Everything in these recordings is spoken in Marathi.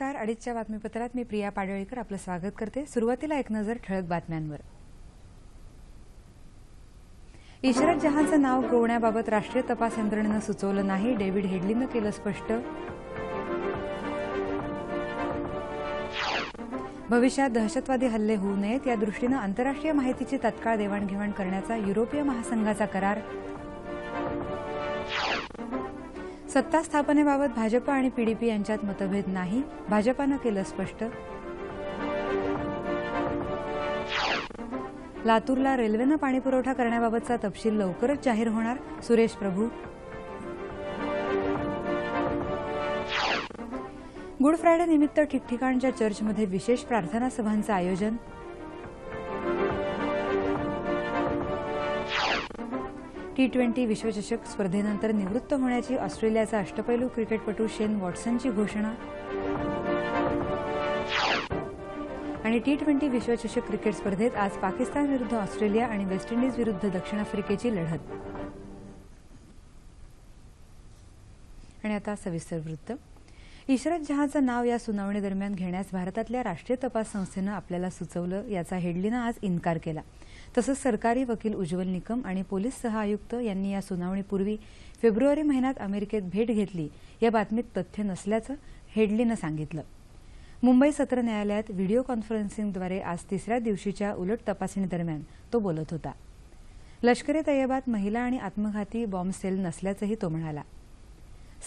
नमस्कार. अडीचच्या बातमीपत्रात मी प्रिया पाडळीकर आपलं स्वागत करते. सुरुवातीला एक नजर ठळक बातम्यांवर. इशरत जहांचं नाव गोवण्याबाबत राष्ट्रीय तपास यंत्रणेनं सुचवलं नाही. डेव्हिड हेडलीनं केलं स्पष्ट. भविष्यात दहशतवादी हल्ले होऊ नयेत. या दृष्टीनं आंतरराष्ट्रीय माहितीची तत्काळ देवाणघेवाण करण्याचा युरोपीय महासंघाचा करार. सत्ता स्थापनेबाबत भाजप आणि पीडीपी यांच्यात मतभेद नाही. भाजपानं केलं स्पष्ट. लातूरला रेल्वेनं पाणीपुरवठा करण्याबाबतचा तपशील लवकरच जाहीर होणार. सुरेश प्रभू. गुड फ्रायडे निमित्त ठिकठिकाणच्या चर्चमध्ये विशेष प्रार्थना सभांचं आयोजन. टी ट्वेंटी विश्वचषक स्पर्धेनंतर निवृत्त होण्याची ऑस्ट्रेलियाचा अष्टपैलू क्रिकेटपटू शेन वॉटसनची घोषणा. आणि टी ट्वेंटी विश्वचषक क्रिकेट स्पर्धेत आज पाकिस्तान विरुद्ध ऑस्ट्रेलिया आणि वेस्ट इंडिज विरुद्ध दक्षिण आफ्रिकेची लढत. आणि आता सविस्तर वृत्त. इशरत जहांचं नाव या सुनावणीदरम्यान घेण्यास भारतातल्या राष्ट्रीय तपास संस्थेनं आपल्याला सुचवलं याचा हेडलीनं आज इन्कार केला. तसंच सरकारी वकील उज्ज्वल निकम आणि पोलीस सहआयुक्त यांनी या सुनावणीपूर्वी फेब्रुवारी महिन्यात अमेरिकेत भेट घेतली या बातमीत तथ्य नसल्याचं हेडलीनं सांगितलं. मुंबई सत्र न्यायालयात व्हिडिओ कॉन्फरन्सिंगद्वारे आज तिसऱ्या दिवशीच्या उलट तपासणी दरम्यान तो बोलत होता. लष्कर ए तय्यबात महिला आणि आत्मघाती बॉम्ब सेल नसल्याचंही तो म्हणाला.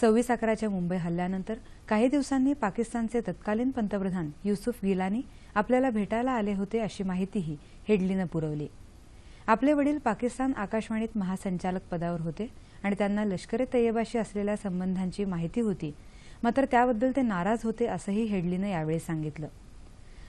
सव्वीस अकराच्या मुंबई हल्ल्यानंतर काही दिवसांनी पाकिस्तानचे तत्कालीन पंतप्रधान युसुफ गिलानी आपल्याला भेटायला आले होते अशी माहितीही हेडलीनं पुरवली. आपले वडील पाकिस्तान आकाशवाणीत महासंचालक पदावर होते आणि त्यांना लष्कर ए तय्यबाशी असलेल्या संबंधांची माहिती होती मात्र त्याबद्दल ते नाराज होते असंही हेडलीनं यावेळी सांगितलं.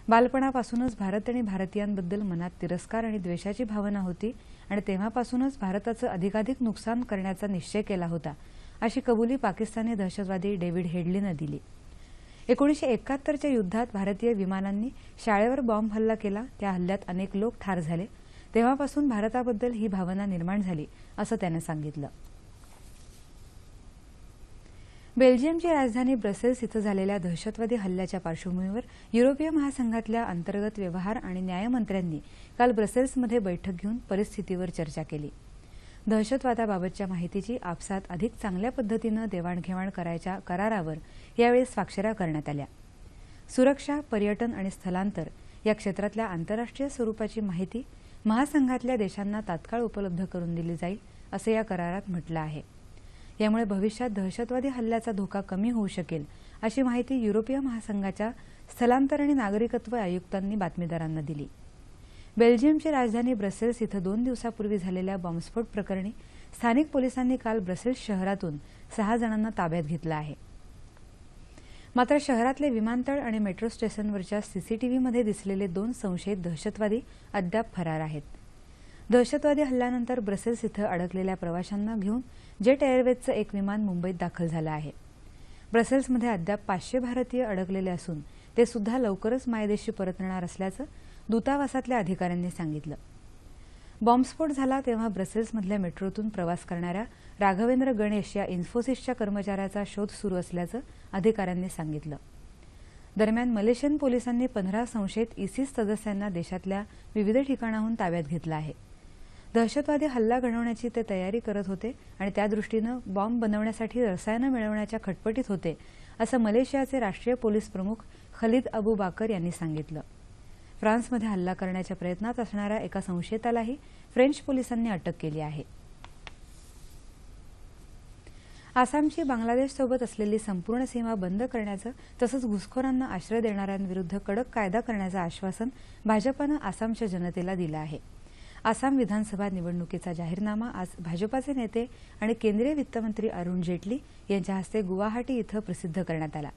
बालपणापासूनच भारत आणि भारतीयांबद्दल मनात तिरस्कार आणि द्वेषाची भावना होती आणि तेव्हापासूनच भारताचं अधिकाधिक नुकसान करण्याचा निश्चय केला होता अशी कबुली पाकिस्तानी दहशतवादी डेव्हिड हेडलीनं दिली. एकोणीशे एकाहत्तरच्या युद्धात भारतीय विमानांनी शाळेवर बॉम्ब हल्ला केला. त्या हल्ल्यात अनेक लोक ठार झाले. तेव्हापासून भारताबद्दल ही भावना निर्माण झाली असं त्यानं सांगितलं. बेल्जियमची राजधानी ब्रसेल्स इथं झालेल्या दहशतवादी हल्ल्याच्या पार्श्वभूमीवर युरोपीय महासंघातल्या अंतर्गत व्यवहार आणि न्यायमंत्र्यांनी काल ब्रसेल्समध्ये बैठक घेऊन परिस्थितीवर चर्चा केली. दहशतवादाबाबतच्या माहितीची आपसात अधिक चांगल्या पद्धतीनं देवाणघेवाण करायच्या करारावर यावेळी स्वाक्षऱ्या करण्यात आल्या. सुरक्षा पर्यटन आणि स्थलांतर या क्षेत्रातल्या आंतरराष्ट्रीय स्वरूपाची माहिती महासंघातल्या देशांना तात्काळ उपलब्ध करून दिली जाईल असं या करारात म्हटलं आहे. यामुळे भविष्यात दहशतवादी हल्ल्याचा धोका कमी होऊ शकेल अशी माहिती युरोपीय महासंघाच्या स्थलांतर आणि नागरिकत्व आयुक्तांनी बातमीदारांना दिली. बेल्जियमची राजधानी ब्रसेल्स इथं दोन दिवसापूर्वी झालेल्या बॉम्बस्फोट प्रकरणी स्थानिक पोलिसांनी काल ब्रसेल्स शहरातून सहा जणांना ताब्यात घेतलं आहे. मात्र शहरातले विमानतळ आणि मेट्रो स्टेशनवरच्या सीसीटीव्हीमध्ये दिसलेले दोन संशयित दहशतवादी अद्याप फरार आहेत. दहशतवादी हल्ल्यानंतर ब्रसेल्स इथं अडकलेल्या प्रवाशांना घेऊन जेट एअरवेजचं एक विमान मुंबईत दाखल झालं आहे. ब्रसेल्समध्ये अद्याप पाचशे भारतीय अडकलेले असून ते सुद्धा लवकरच मायदेशी परतणार असल्याचं दूतावासातल्या अधिकाऱ्यांनी सांगितलं. बॉम्बस्फोट झाला तेव्हा ब्रसेल्समधल्या मेट्रोतून प्रवास करणाऱ्या राघवेंद्र गणेश या इन्फोसिसच्या कर्मचाऱ्याचा शोध सुरू असल्याचं अधिकाऱ्यांनी सांगितलं. दरम्यान मलेशियन पोलिसांनी पंधरा संशयित इसिस सदस्यांना देशातल्या विविध ठिकाणाहून ताब्यात घेतलं आहे. दहशतवादी हल्ला घडवण्याची ते तयारी करत होते आणि त्यादृष्टीनं बॉम्ब बनवण्यासाठी रसायनं मिळवण्याच्या खटपटीत होते असं मलेशियाचे राष्ट्रीय पोलीस प्रमुख खलीद अबू बाकर यांनी सांगितलं. फ्रान्समध्ये हल्ला करण्याच्या प्रयत्नात असणाऱ्या एका संशयितालाही फ्रेंच पोलिसांनी अटक केली आहे. आसामची बांगलादेशसोबत असलेली संपूर्ण सीमा बंद करण्याचं तसंच घुसखोरांना आश्रय देणाऱ्यांविरुद्ध कडक कायदा करण्याचं आश्वासन भाजपानं आसामच्या जनतेला दिलं आहे. आसाम विधानसभा निवडणुकीचा जाहीरनामा आज भाजपाचे नेते आणि केंद्रीय वित्तमंत्री अरुण जेटली यांच्या हस्ते गुवाहाटी इथं प्रसिद्ध करण्यात आला.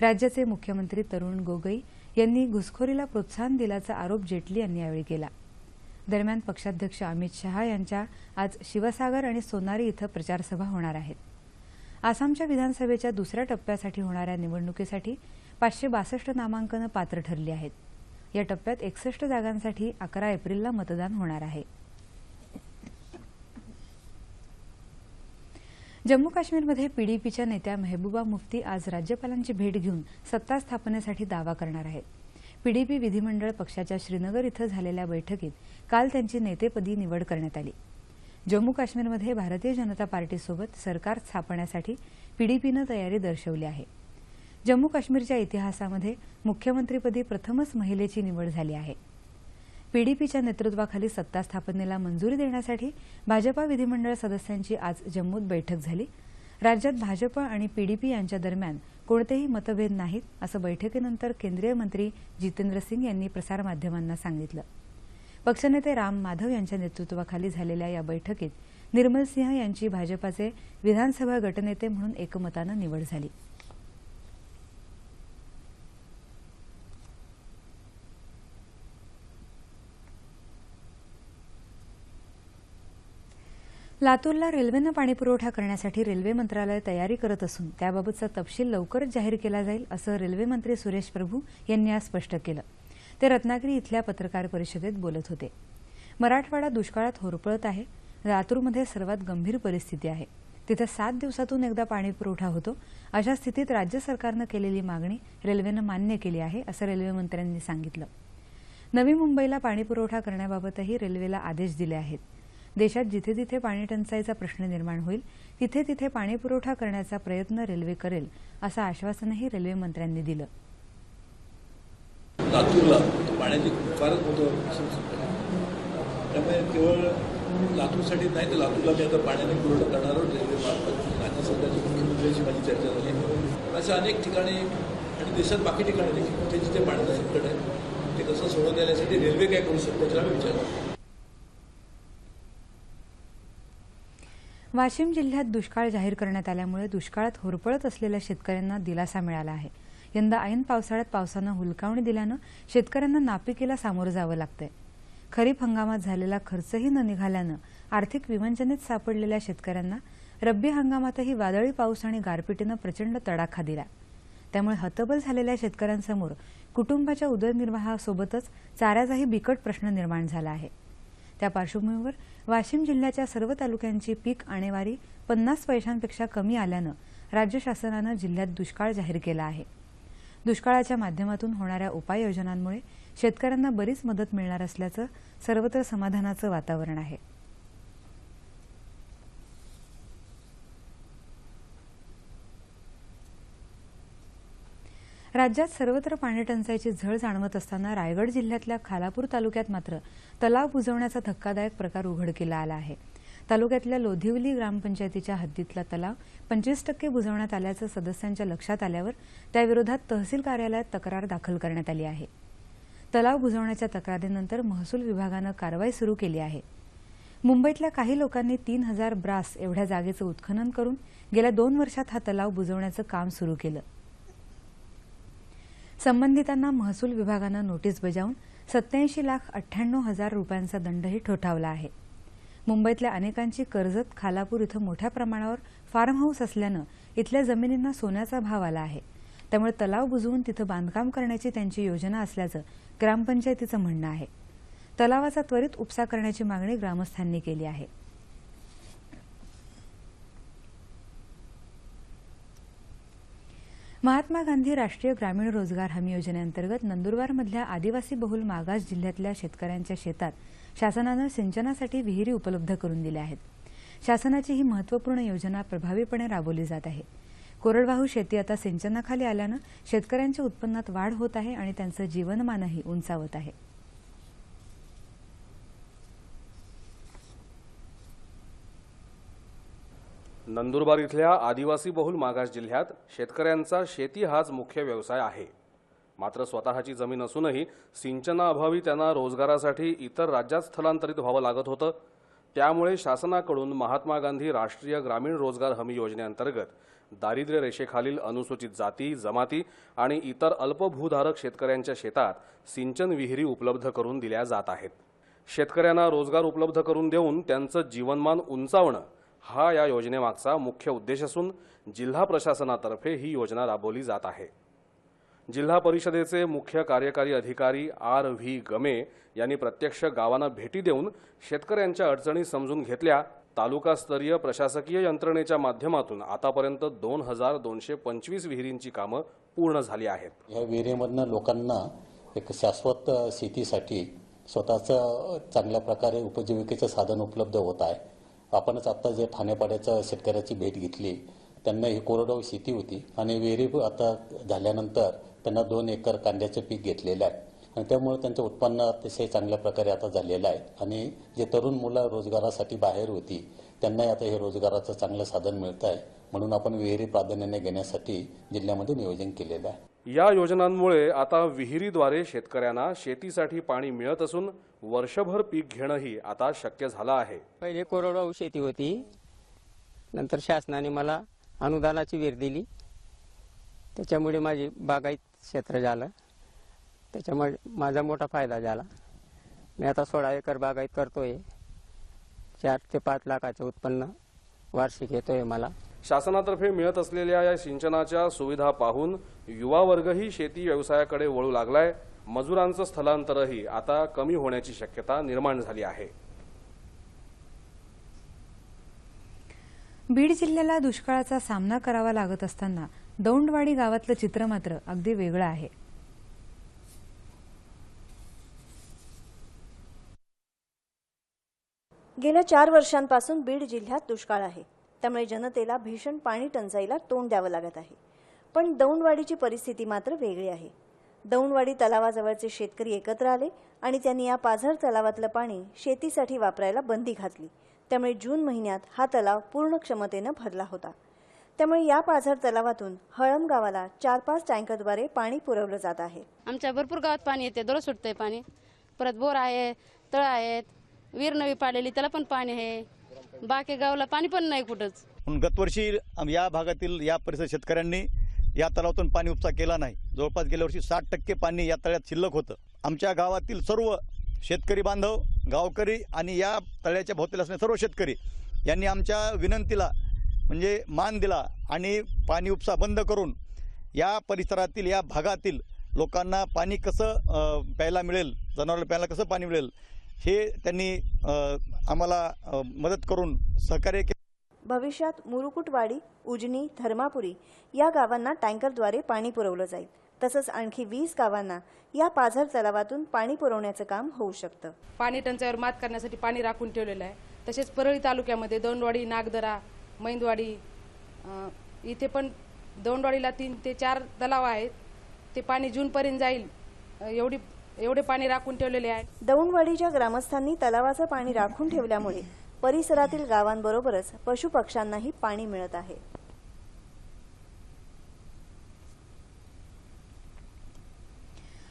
राज्याचे मुख्यमंत्री तरुण गोगोई यांनी घुसखोरीला प्रोत्साहन दिल्याचा आरोप जेटली यांनी यावेळी केला. दरम्यान पक्षाध्यक्ष अमित शहा यांच्या आज शिवसागर आणि सोनारी इथं प्रचारसभा होणार आहेत. आसामच्या विधानसभेच्या दुसऱ्या टप्प्यासाठी होणाऱ्या निवडणुकीसाठी पाचशे बासष्ट नामांकनं पात्र ठरली आहेत. या टप्प्यात एकसष्ट जागांसाठी अकरा एप्रिलला मतदान होणार आहे. जम्मू काश्मीरमध्ये पीडीपीच्या नेत्या मेहबूबा मुफ्ती आज राज्यपालांची भेट घेऊन सत्ता स्थापनेसाठी दावा करणार आहेत. पीडीपी विधिमंडळ पक्षाच्या श्रीनगर इथं झालेल्या बैठकीत काल त्यांची नेतेपदी निवड करण्यात आली. जम्मू काश्मीरमध्ये भारतीय जनता पार्टीसोबत सरकार स्थापण्यासाठी पीडीपीनं तयारी दर्शवली आहे. जम्मू काश्मीरच्या इतिहासामध्ये मुख्यमंत्रीपदी प्रथमच महिलेची निवड झाली आहे. पीडीपीच्या नेतृत्वाखाली सत्ता स्थापनेला मंजुरी देण्यासाठी भाजपा विधिमंडळ सदस्यांची आज जम्मूत बैठक झाली. राज्यात भाजप आणि पीडीपी यांच्या दरम्यान कोणतेही मतभेद नाहीत असं बैठकीनंतर केंद्रीय मंत्री जितेंद्र सिंग यांनी प्रसारमाध्यमांना सांगितलं. पक्षनेते राम माधव यांच्या नेतृत्वाखाली झालेल्या या बैठकीत निर्मल सिंह यांची भाजपाचे विधानसभा गटनेते म्हणून एकमतानं निवड झाली. लातूरला रेल्वेनं पाणीपुरवठा करण्यासाठी रेल्वे मंत्रालय तयारी करत असून त्याबाबतचा तपशील लवकरच जाहीर केला जाईल असं रेल्वे मंत्री सुरेश प्रभू यांनी आज स्पष्ट केलं. ते रत्नागिरी इथल्या पत्रकार परिषदेत बोलत होते. मराठवाडा दुष्काळात होरपळत आहे. लातूरमध्ये सर्वात गंभीर परिस्थिती आहे. तिथं सात दिवसातून एकदा पाणीपुरवठा होतो. अशा स्थितीत राज्य सरकारनं केलेली मागणी रेल्वेनं मान्य केली आहे असं रेल्वेमंत्र्यांनी सांगितलं. नवी मुंबईला पाणीपुरवठा करण्याबाबतही रेल्वेला आदेश दिले आहेत. देशात जिथे जिथे पाणी टंचाईचा प्रश्न निर्माण होईल तिथे तिथे पाणीपुरवठा करण्याचा प्रयत्न रेल्वे करेल असं आश्वासनही रेल्वेमंत्र्यांनी दिलं. लातूरला पाण्याची फारच मोठं त्यामुळे केवळ लातूरसाठी नाही तर लातूरला मी आता पाण्याने पुरवठा करणार आहोत रेल्वे मार्फत राज्य सरकारच्या मुख्यमंत्र्यांशी माझी चर्चा झाली अशा अनेक ठिकाणी आणि देशात बाकी ठिकाणी देखील जिथे जिथे पाण्याचं संकट आहे ते कसं सोडवून देण्यासाठी रेल्वे काय करू शकतो त्याला मी विचार करतो वाशिम जिल्ह्यात दुष्काळ जाहीर करण्यात आल्यामुळे दुष्काळात होरपळत असलेल्या शेतकऱ्यांना दिलासा मिळाला आहे. यंदा ऐन पावसाळ्यात पावसानं हुलकावणी दिल्यानं शेतकऱ्यांना नापिकीला सामोरं जावं लागतंय. खरीप हंगामात झालेला खर्चही न निघाल्यानं आर्थिक विवंचनेत सापडलेल्या शेतकऱ्यांना रब्बी हंगामातही वादळी पाऊस आणि गारपिटीनं प्रचंड तडाखा दिला. त्यामुळे हतबल झालेल्या शेतकऱ्यांसमोर कुटुंबाच्या उदरनिर्वाहासोबतच चाऱ्याचाही बिकट प्रश्न निर्माण झाला आहे. त्या पार्श्वभूमीवर वाशिम जिल्ह्याच्या सर्व तालुक्यांची पीक आणेवारी पन्नास पैशांपेक्षा कमी आल्यानं राज्य शासनानं जिल्ह्यात दुष्काळ जाहीर केला आहे. दुष्काळाच्या माध्यमातून होणाऱ्या उपाययोजनांमुळे शेतकऱ्यांना बरीच मदत मिळणार असल्याचं सर्वत्र समाधानाचं वातावरण आहे. राज्यात सर्वत्र पाणीटंचाईची झळ जाणवत असताना रायगड जिल्ह्यातल्या खालापूर तालुक्यात मात्र तलाव बुजवण्याचा धक्कादायक प्रकार उघडकीला आला आहे. तालुक्यातल्या लोधिवली ग्रामपंचायतीच्या हद्दीतला तलाव पंचवीस टक्के बुजवण्यात आल्याचं सदस्यांच्या लक्षात आल्यावर त्याविरोधात तहसील कार्यालयात तक्रार दाखल करण्यात आली आहे. तलाव बुजवण्याच्या तक्रारीनंतर महसूल विभागानं कारवाई सुरू केली आहे. मुंबईतल्या काही लोकांनी तीन हजार ब्रास एवढ्या जागेचं उत्खनन करून गेल्या दोन वर्षात हा तलाव बुजवण्याचं काम सुरू केलं. संबंधितांना महसूल विभागानं नोटीस बजावून सत्याऐंशी लाख अठ्ठ्याण्णव हजार रुपयांचा दंडही ठोठावला आहे. मुंबईतल्या अनेकांची कर्जत खालापूर इथं मोठ्या प्रमाणावर फार्म हाऊस असल्यानं इथल्या जमिनींना सोन्याचा भाव आला आहे. त्यामुळे तलाव बुजवून तिथं बांधकाम करण्याची त्यांची योजना असल्याचं ग्रामपंचायतीचं म्हणणं आहे. तलावाचा त्वरित उपसा करण्याची मागणी ग्रामस्थांनी केली आहे. महात्मा गांधी राष्ट्रीय ग्रामीण रोजगार हमी योजनेअंतर्गत नंदुरबारमधल्या आदिवासी बहुल मागास जिल्ह्यातल्या शेतकऱ्यांच्या शेतात शासनानं सिंचनासाठी विहिरी उपलब्ध करून दिल्या आहेत. शासनाची ही महत्त्वपूर्ण योजना प्रभावीपणे राबवली जात आहे. कोरडवाहू शेती आता सिंचनाखाली आल्यानं शेतकऱ्यांच्या उत्पन्नात वाढ होत आहे आणि त्यांचं जीवनमानही उंचावत आहे. नंदुरबार इथल्या आदिवासी बहुल मागास जिल्ह्यात शेतकऱ्यांचा शेती हाच मुख्य व्यवसाय आहे. मात्र स्वतःची जमीन असूनही सिंचनाअभावी त्यांना रोजगारासाठी इतर राज्यात स्थलांतरित व्हावं लागत होतं. त्यामुळे शासनाकडून महात्मा गांधी राष्ट्रीय ग्रामीण रोजगार हमी योजनेअंतर्गत दारिद्र्य रेषेखालील अनुसूचित जाती जमाती आणि इतर अल्पभूधारक शेतकऱ्यांच्या शेतात सिंचन विहिरी उपलब्ध करून दिल्या जात आहेत. शेतकऱ्यांना रोजगार उपलब्ध करून देऊन त्यांचं जीवनमान उंचावणं हा या योजनेमागचा मुख्य उद्देश असून जिल्हा प्रशासनातर्फे ही योजना राबवली जात आहे. जिल्हा परिषदेचे मुख्य कार्यकारी अधिकारी आर व्ही गमे यांनी प्रत्यक्ष गावांना भेटी देऊन शेतकऱ्यांच्या अडचणी समजून घेतल्या. तालुकास्तरीय प्रशासकीय यंत्रणेच्या माध्यमातून आतापर्यंत दोन हजार दोनशे पंचवीस विहिरींची कामं पूर्ण झाली आहेत. या विहिरीमधनं लोकांना एक शाश्वत शेतीसाठी स्वतःचं चांगल्या प्रकारे उपजीविकेचं साधन उपलब्ध होत आहे. आपणच आता जे ठाणेपाड्याच्या शेतकऱ्याची भेट घेतली त्यांना ही कोरडवाहू शेती होती आणि विहिरी आता झाल्यानंतर त्यांना दोन एकर कांद्याचं पीक घेतलेलं आहे. आणि त्यामुळे त्यांचं उत्पन्न अतिशय चांगल्या प्रकारे आता झालेलं आहे. आणि जे तरुण मुलं रोजगारासाठी बाहेर होती त्यांनाही आता हे रोजगाराचं चांगलं साधन मिळतं आहे म्हणून आपण विहिरी प्राधान्याने घेण्यासाठी जिल्ह्यामध्ये नियोजन केलेलं आहे. या योजनांमुळे आता विहिरीद्वारे शेतकऱ्यांना शेतीसाठी पाणी मिळत असून वर्षभर पीक घेणंही आता शक्य झालं आहे. पहिले कोरडवाहू शेती होती. नंतर शासनाने मला अनुदानाची वेर दिली. त्याच्यामुळे माझी बागायत क्षेत्र झालं. त्याच्यामुळे माझा मोठा फायदा झाला. मी आता सोळा एकर बागायत करतोय. चार ते पाच लाखाचं उत्पन्न वार्षिक येतोय मला. शासनातर्फे मिळत असलेल्या या सिंचनाच्या सुविधा पाहून युवा वर्गही शेती व्यवसायाकडे वळू लागलाय. मजुरांचं स्थलांतरही आता कमी होण्याची शक्यता निर्माण झाली आहे. बीड जिल्ह्याला दुष्काळाचा सामना करावा लागत असताना दौंडवाडी गावातलं चित्र मात्र अगदी वेगळं आहे. गेल्या चार वर्षांपासून बीड जिल्ह्यात दुष्काळ आहे. त्यामुळे जनतेला भीषण पाणी टंचाईला तोंड द्यावं लागत आहे. पण दौंडवाडीची परिस्थिती मात्र वेगळी आहे. दौंडवाडी तलावाजवळचे शेतकरी एकत्र आले आणि त्यांनी या पाझर तलावातलं पाणी शेतीसाठी वापरायला बंदी घातली. त्यामुळे जून महिन्यात हा तलाव पूर्ण क्षमतेनं भरला होता. त्यामुळे या पाझर तलावातून हळम गावाला चार पाच टँकरद्वारे पाणी पुरवलं जात आहे. आमच्या भरपूर गावात पाणी येते दररोज सुटतंय पाणी. परत बोर आहे तळ आहेत वीर नवी पाडलेली त्याला पण पाणी आहे. बाकी गावला पाणी पण नाही कुठंच. गतवर्षी या भागातील या परिसर शेतकऱ्यांनी या तलावातून पाणी उपसा केला नाही. जवळपास गेल्या वर्षी साठ टक्के पाणी या तळ्यात शिल्लक होतं. आमच्या गावातील सर्व शेतकरी बांधव गावकरी आणि या तळ्याच्या भोवतीला असणारे सर्व शेतकरी यांनी आमच्या विनंतीला म्हणजे मान दिला आणि पाणी उपसा बंद करून या परिसरातील या भागातील लोकांना पाणी कसं प्यायला मिळेल जनावरांना प्यायला कसं पाणी मिळेल हे त्यांनी आम्हाला मदत करून सहकार्य केलं भविष्यात मुरुकुटवाडी उजनी धर्मापुरी या गावांना टँकरद्वारे पाणी पुरवलं जाईल. तसंच आणखी वीस गावांना या पाझर तलावातून पाणी पुरवण्याचं काम होऊ शकतं. पाणी टंचाईवर मात करण्यासाठी पाणी राखून ठेवलेलं आहे. तसेच परळी तालुक्यामध्ये दोंडवाडी नागदरा मैंदवाडी इथे पण दोंडवाडीला तीन ते चार तलाव आहेत. ते पाणी जूनपर्यंत जाईल एवढी एवढे पाणी राखून ठेवलेले आहे. दौंडवाडीच्या ग्रामस्थांनी तलावाचं पाणी राखून ठेवल्यामुळे परिसरातील गावांबरोबरच पशुपक्ष्यांनाही पाणी मिळत आहे.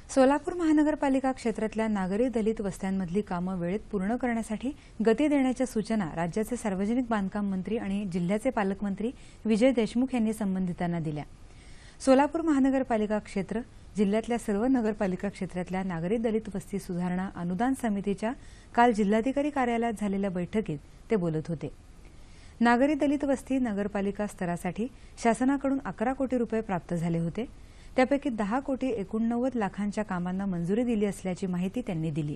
सोलापूर महानगरपालिका क्षेत्रातल्या नागरी दलित वस्त्यांमधली कामं वेळेत पूर्ण करण्यासाठी गती देण्याच्या सूचना राज्याचे सार्वजनिक बांधकाम मंत्री आणि जिल्ह्याचे पालकमंत्री विजय देशमुख यांनी संबंधितांना दिल्या. सोलापूर महानगरपालिका क्षेत्र जिल्ह्यातल्या सर्व नगरपालिका क्षेत्रातल्या नागरी दलित वस्ती सुधारणा अनुदान समितीच्या काल जिल्हाधिकारी कार्यालयात झालेल्या बैठकीत ते बोलत होते. नागरी दलित वस्ती नगरपालिका स्तरासाठी शासनाकडून अकरा कोटी रुपये प्राप्त झाले होते. त्यापैकी दहा कोटी एकोणनव्वद लाखांच्या कामांना मंजुरी दिली असल्याची माहिती त्यांनी दिली.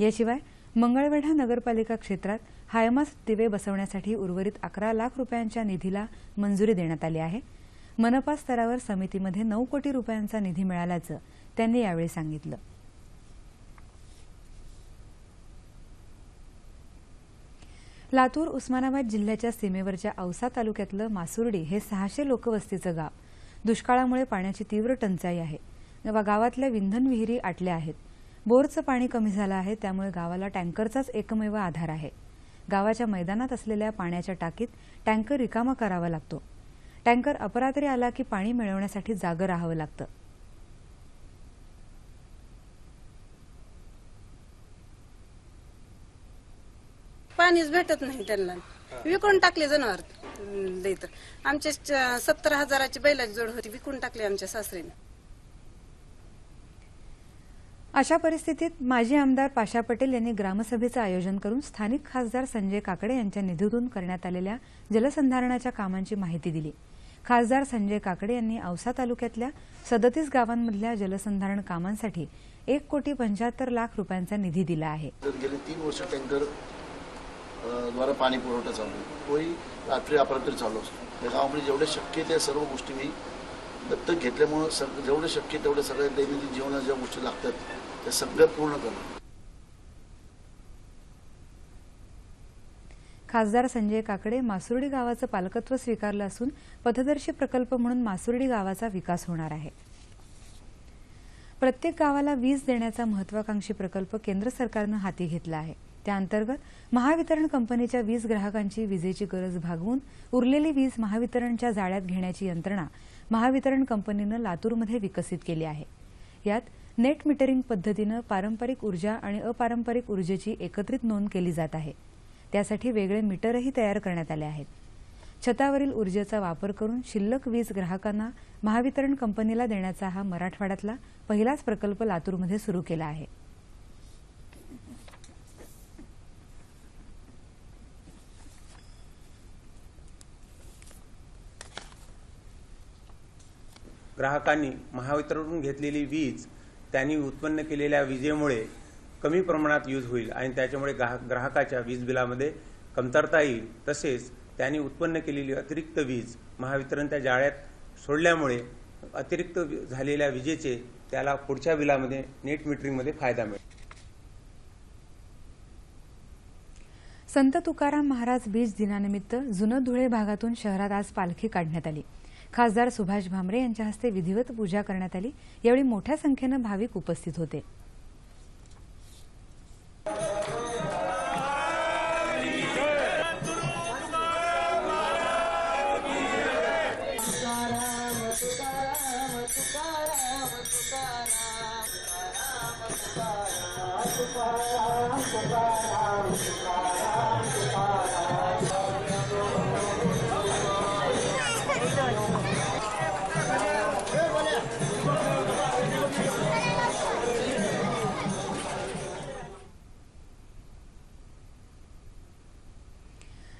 याशिवाय मंगळवेढा नगरपालिका क्षेत्रात हायमास दिवे बसवण्यासाठी उर्वरित अकरा लाख रुपयांच्या निधीला मंजुरी देण्यात आली आहे. मनपा स्तरावर समितीमध्ये नऊ कोटी रुपयांचा निधी मिळाल्याचं त्यांनी यावेळी सांगितलं. लातूर उस्मानाबाद जिल्ह्याच्या सीमेवरच्या औसा तालुक्यातलं मासुर्डी हे सहाशे लोकवस्तीचं गाव. दुष्काळामुळे पाण्याची तीव्र टंचाई आहे. गावातल्या विंधन विहिरी आटल्या आहेत. बोरचं पाणी कमी झालं आहे त्यामुळे गावाला टँकरचाच एकमेव आधार आहे. गावाच्या मैदानात असलेल्या पाण्याच्या टाकीत टँकर रिकामा करावा लागतो. टँकर अपरात्री आला की पाणी मिळवण्यासाठी जागं राहावं लागतं. पाणीच भेटत नाही त्यांना. विकून टाकले जनावर तर. आमचे सत्तर हजाराची बैलाची जोड होती विकून टाकली आमच्या सासरीने. अशा परिस्थितीत माजी आमदार पाशा पटेल यांनी ग्रामसभेचं आयोजन करून स्थानिक खासदार संजय काकडे यांच्या निधीतून करण्यात आलेल्या जलसंधारणाच्या कामांची माहिती दिली. खासदार संजय काकडे यांनी औसा तालुक्यातल्या सदतीस गावांमधल्या जलसंधारण कामांसाठी एक कोटी पंच्याहत्तर लाख रुपयांचा निधी दिला आहे. तर गेले तीन वर्ष टँकर द्वारा पाणी पुरवठा चालू तोही रात्री अपरात्री चालू असतो. त्या गावामध्ये जेवढे शक्य त्या सर्व गोष्टी मी दत्तक घेतल्यामुळं सग जेवढे शक्य तेवढे सगळ्या दैनंदिन जीवनात ज्या गोष्टी लागतात त्या सगळ्या पूर्ण करणं खासदार संजय काकडे मासुर्डी गावाचं पालकत्व स्वीकारलं असून पथदर्शी प्रकल्प म्हणून मासुर्डी गावाचा विकास होणार आहे. प्रत्येक गावाला वीज देण्याचा महत्वाकांक्षी प्रकल्प केंद्र सरकारनं हाती घेतला आहे. त्याअंतर्गत महावितरण कंपनीच्या वीज ग्राहकांची विजेची गरज भागवून उरलेली वीज महावितरणच्या जाळ्यात घेण्याची यंत्रणा महावितरण कंपनीनं लातूरमध्ये विकसित केली आहे. यात नेट मिटरिंग पद्धतीनं पारंपरिक ऊर्जा आणि अपारंपरिक ऊर्जेची एकत्रित नोंद केली जात आहे. त्यासाठी वेगळे मीटरही तयार करण्यात आले आहेत. छतावरील ऊर्जेचा वापर करून शिल्लक वीज ग्राहकांना महावितरण कंपनीला देण्याचा हा मराठवाड्यातला पहिलाच प्रकल्प लातूरमध्ये सुरू केला आहे. ग्राहकांनी महावितरणून घेतलेली वीज त्यांनी उत्पन्न केलेल्या विजेमुळे कमी प्रमाणात यूज होईल आणि त्याच्यामुळे ग्राहकाच्या वीज बिलामध्ये कमतरता येईल. तसेच त्यांनी उत्पन्न केलेली अतिरिक्त वीज महावितरणच्या जाळ्यात सोडल्यामुळे अतिरिक्त झालेल्या विजेचे त्याला पुढच्या बिलामध्ये नेट मीटरिंगमध्ये फायदा मिळेल. संत तुकाराम महाराज बीज दिनानिमित्त जुनं धुळे भागातून शहरात आज पालखी काढण्यात आली. खासदार सुभाष भामरे यांच्या हस्ते विधिवत पूजा करण्यात आली. यावेळी मोठ्या संख्येनं भाविक उपस्थित होते.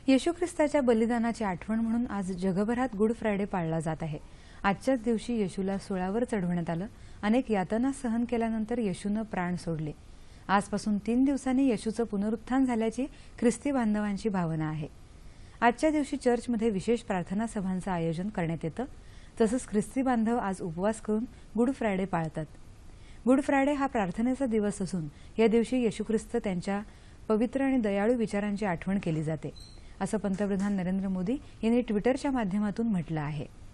येशू ख्रिस्ताच्या बलिदानाची आठवण म्हणून आज जगभरात गुड फ्रायडे पाळला जात आहे. आजच्याच दिवशी येशूला सुळावर चढवण्यात आलं. अनेक यातना सहन केल्यानंतर येशूनं प्राण सोडले. आजपासून तीन दिवसांनी येशूचं पुनरुत्थान झाल्याची ख्रिस्ती बांधवांची भावना आहे. आजच्या दिवशी चर्चमध्ये विशेष प्रार्थना सभांचं आयोजन करण्यात येतं. तसंच ख्रिस्ती बांधव आज उपवास करून गुड फ्रायडे पाळतात. गुड फ्रायडे हा प्रार्थनेचा दिवस असून या दिवशी येशू ख्रिस्त त्यांच्या पवित्र आणि दयाळू विचारांची आठवण केली जाते. असं पंतप्रधान नरेंद्र मोदी यांनी ट्विटरच्या माध्यमातून म्हटलं आहे.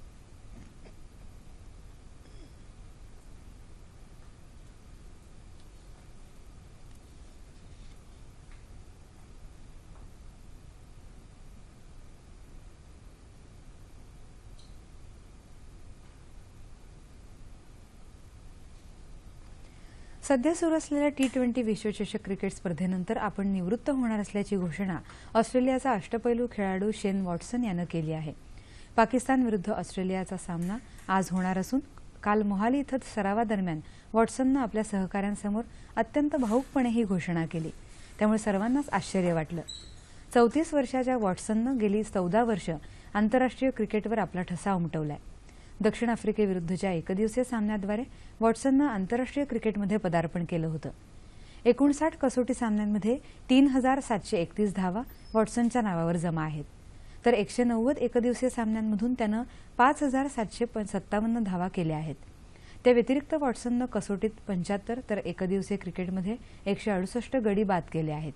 सध्या सुरू असलेल्या टी ट्वेंटी विश्वचषक क्रिकेट स्पर्धेनंतर आपण निवृत्त होणार असल्याची घोषणा ऑस्ट्रेलियाचा अष्टपैलू खेळाडू शेन वॉटसन यानं केली आहे. पाकिस्तान विरुद्ध ऑस्ट्रेलियाचा सामना आज होणार असून काल मोहाली इथं सरावादरम्यान वॉटसननं आपल्या सहकाऱ्यांसमोर अत्यंत भाऊकपणे ही घोषणा केली. त्यामुळे सर्वांनाच आश्चर्य वाटलं. चौतीस वर्षाच्या वॉटसननं गेली चौदा वर्ष आंतरराष्ट्रीय क्रिकेटवर आपला ठसा उमटवलाय. दक्षिण आफ्रिकेविरुद्धच्या एकदिवसीय सामन्याद्वारे वॉटसननं आंतरराष्ट्रीय क्रिकेटमध्ये पदार्पण केलं होतं. एकोणसाठ कसोटी सामन्यांमध्ये तीन हजार सातशे एकतीस धावा वॉटसनच्या नावावर जमा आहेत. तर एकशे नव्वद एकदिवसीय सामन्यांमधून त्यानं पाच हजार सातशे सत्तावन्न धावा केल्या आहेत. त्या व्यतिरिक्त वॉटसननं कसोटीत पंच्याहत्तर तर एकदिवसीय क्रिकेटमध्ये एकशे अडुसष्ट गडी बाद केले आहेत.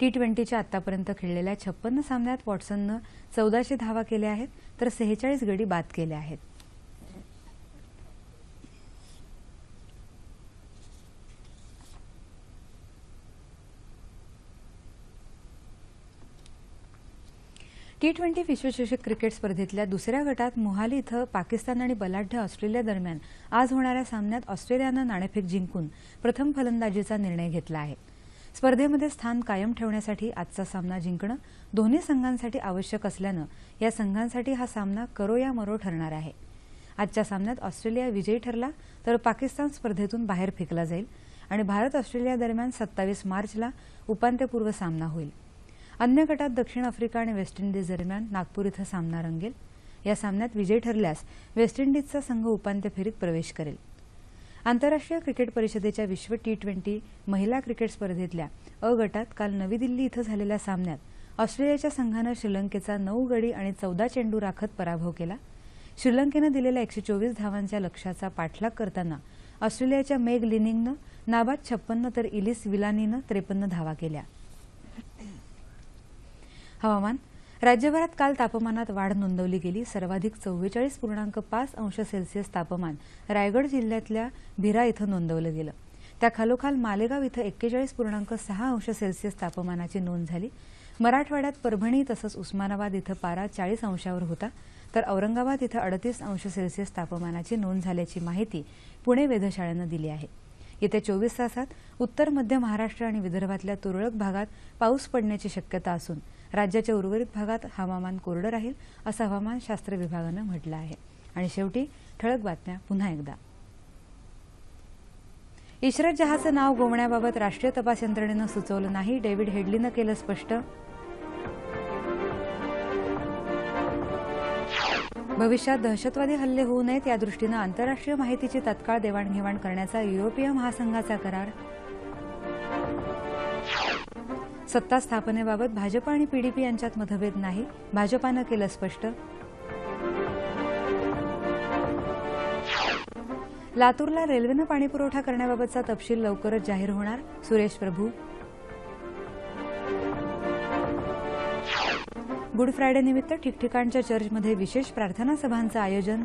टी ट्वेंटीच्या आतापर्यंत खेळलेल्या छप्पन्न सामन्यात वॉटसननं चौदाशे धावा केल्या आहेत तर सेहेचाळीस गडी बाद केल्या आहेत. टी ट्वेंटी विश्वचषक क्रिकेट स्पर्धेतल्या दुसऱ्या गटात मोहाली इथं पाकिस्तान आणि बलाढ्य ऑस्ट्रेलिया दरम्यान आज होणाऱ्या सामन्यात ऑस्ट्रेलियानं नाणेफेक जिंकून प्रथम फलंदाजीचा निर्णय घेतला आहे. स्पर्धेमध्ये स्थान कायम ठेवण्यासाठी आजचा सामना जिंकणं दोन्ही संघांसाठी आवश्यक असल्यानं या संघांसाठी हा सामना करो या मरो ठरणार आहे. आजच्या सामन्यात ऑस्ट्रेलिया विजयी ठरला तर पाकिस्तान स्पर्धेतून बाहेर फेकला जाईल आणि भारत ऑस्ट्रेलिया दरम्यान सत्तावीस मार्चला उपांत्यपूर्व सामना होईल. अन्य गटात दक्षिण आफ्रिका आणि वेस्ट इंडिज दरम्यान नागपूर इथं सामना रंगेल. या सामन्यात विजय ठरल्यास वेस्ट इंडिजचा संघ उपांत्य फेरीत प्रवेश करेल. आंतरराष्ट्रीय क्रिकेट परिषदेच्या विश्व टी ट्वेंटी महिला क्रिकेट स्पर्धेतल्या अ गटात काल नवी दिल्ली इथं झालेल्या सामन्यात ऑस्ट्रेलियाच्या संघानं श्रीलंकेचा नऊ गडी आणि चौदा चेंडू राखत पराभव केला. श्रीलंकेनं दिलेल्या एकशे चोवीस धावांच्या लक्ष्याचा पाठलाग करताना ऑस्ट्रेलियाच्या मेग लिनिंगनं नाबाद छप्पन्न तर इलिस विलानीनं त्रेपन्न धावा केल्या. हवामान राज्यभरात काल तापमानात वाढ नोंदवली गेली. सर्वाधिक चव्वेचाळीस पूर्णांक पाच अंश सेल्सिअस तापमान रायगड जिल्ह्यातल्या भिरा इथं नोंदवलं गेलं. त्या खालोखाल मालेगाव इथं एक्केचाळीस पूर्णांक सहा अंश सेल्सिअस तापमानाची नोंद झाली. मराठवाड्यात परभणी तसंच उस्मानाबाद इथं पारा चाळीस अंशावर होता. तर औरंगाबाद इथं अडतीस अंश सेल्सिअस तापमानाची नोंद झाल्याची माहिती पुणे वेधशाळेनं दिली आहे. येत्या चोवीस तासात उत्तर मध्य महाराष्ट्र आणि विदर्भातल्या तुरळक भागात पाऊस पडण्याची शक्यता असून राज्याच्या उर्वरित भागात हवामान कोरडं राहील असं हवामानशास्त्र विभागानं म्हटलं आहे. आणि शेवटी ठळक बातम्या पुन्हा एकदा. इशरत जहाचं नाव गोवण्याबाबत राष्ट्रीय तपास यंत्रणेनं सुचवलं नाही डेव्हिड हेडलीनं केलं स्पष्ट. भविष्यात दहशतवादी हल्ले होऊ नयेत या दृष्टीनं आंतरराष्ट्रीय माहितीची तत्काळ देवाणघेवाण करण्याचा युरोपीय महासंघाचा करार सत्ता स्थापनेबाबत भाजप आणि पीडीपी यांच्यात मतभेद नाही. भाजपानं केलं स्पष्ट. लातूरला रेल्वेनं पाणीपुरवठा करण्याबाबतचा तपशील लवकरच जाहीर होणार. सुरेश प्रभू. गुड फ्रायडे निमित्त ठिकठिकाणच्या चर्चमध्ये विशेष प्रार्थना सभांचं आयोजन.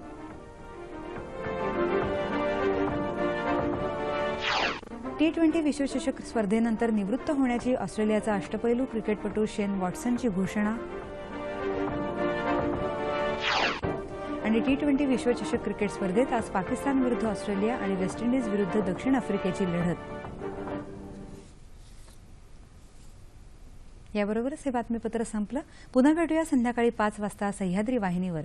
टी ट्वेंटी विश्वचषक स्पर्धेनंतर निवृत्त होण्याची ऑस्ट्रेलियाचा अष्टपैलू क्रिकेटपटू शेन वॉटसनची घोषणा. आणि टी ट्वेंटी विश्वचषक क्रिकेट स्पर्धेत आज पाकिस्तान विरुद्ध ऑस्ट्रेलिया आणि वेस्ट इंडिज विरुद्ध दक्षिण आफ्रिकेची लढत. याबरोबरच हे बातमीपत्र संपलं. पुन्हा भेटूया संध्याकाळी पाच वाजता सह्याद्री वाहिनीवर.